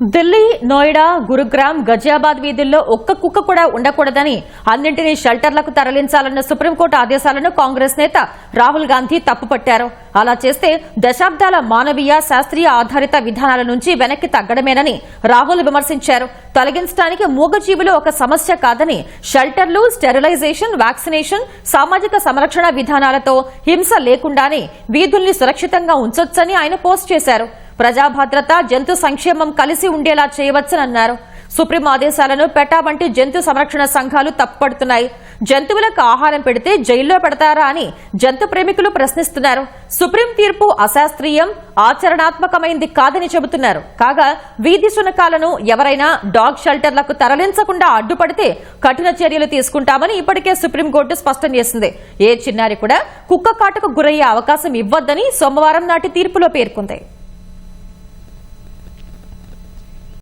ఢిల్లీ నోయిడా గురుగ్రామ్ గజియాబాద్ వీధుల్లో ఒక్క కుక్క కూడా ఉండకూడదని అన్నింటినీ షెల్టర్లకు తరలించాలన్న సుప్రీంకోర్టు ఆదేశాలను కాంగ్రెస్ నేత రాహుల్ గాంధీ తప్పుపట్టారు. అలా చేస్తే దశాబ్దాల మానవీయ శాస్త్రీయ ఆధారిత విధానాల నుంచి వెనక్కి తగ్గడమేనని రాహుల్ విమర్శించారు. తొలగించడానికి మూగజీవులు ఒక సమస్య కాదని షెల్టర్లు స్టెరిలైజేషన్ వ్యాక్సినేషన్ సామాజిక సంరక్షణ విధానాలతో హింస లేకుండానే వీధుల్ని సురక్షితంగా ఉంచొచ్చని ఆయన పోస్ట్ చేశారు. ప్రజా భద్రత జంతు సంక్షేమం కలిసి ఉండేలా చేయవచ్చనన్నారు. సుప్రీం ఆదేశాలను పెటా వంటి జంతు సంరక్షణ సంఘాలు తప్పుపడుతున్నాయి. జంతువులకు ఆహారం పెడితే జైల్లో పెడతారా అని జంతు ప్రేమికులు ప్రశ్నిస్తున్నారు. సుప్రీం తీర్పు అశాస్త్రీయం ఆచరణాత్మకమైంది కాదని చెబుతున్నారు. కాగా వీధి శునకాలను ఎవరైనా డాగ్ షెల్టర్లకు తరలించకుండా అడ్డుపడితే కఠిన చర్యలు తీసుకుంటామని ఇప్పటికే సుప్రీంకోర్టు స్పష్టం చేసింది. ఏ చిన్నారి కూడా కుక్క కాటకు గురయ్యే అవకాశం ఇవ్వద్దని సోమవారం నాటి తీర్పులో పేర్కొంది.